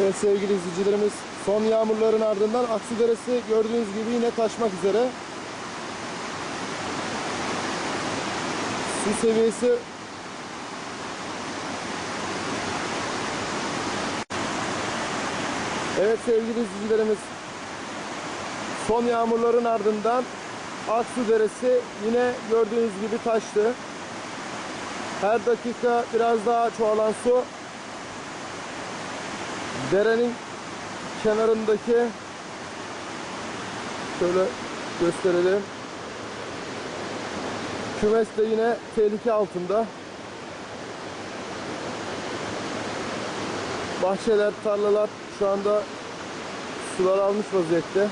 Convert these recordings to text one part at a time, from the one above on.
Evet sevgili izleyicilerimiz son yağmurların ardından Aksu Deresi gördüğünüz gibi yine taşmak üzere. Su seviyesi Evet sevgili izleyicilerimiz son yağmurların ardından Aksu Deresi yine gördüğünüz gibi taştı. Her dakika biraz daha çoğalan su derenin kenarındaki şöyle gösterelim. Kümes de yine tehlike altında. Bahçeler, tarlalar şu anda sular almış vaziyette.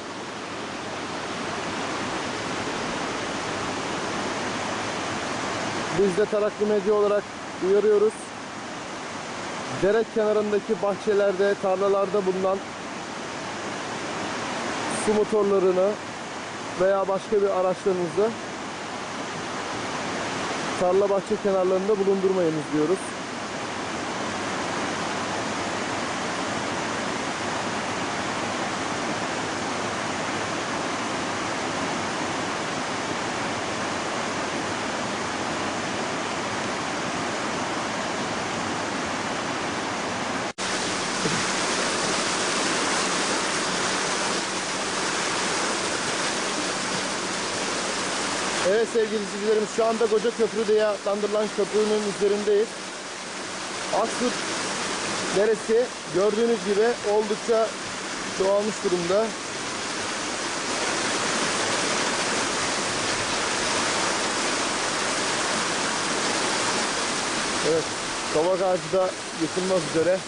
Biz de Taraklı Medya olarak uyarıyoruz. Dere kenarındaki bahçelerde, tarlalarda bulunan su motorlarını veya başka bir araçlarınızı tarla bahçe kenarlarında bulundurmayınız diyoruz. Evet sevgili izleyicilerimiz şu anda Koca Köprü diye adlandırılan köprünün üzerindeyiz. Aksu Deresi gördüğünüz gibi oldukça çoğalmış durumda. Evet, kavak ağacı da yıkılmak üzere.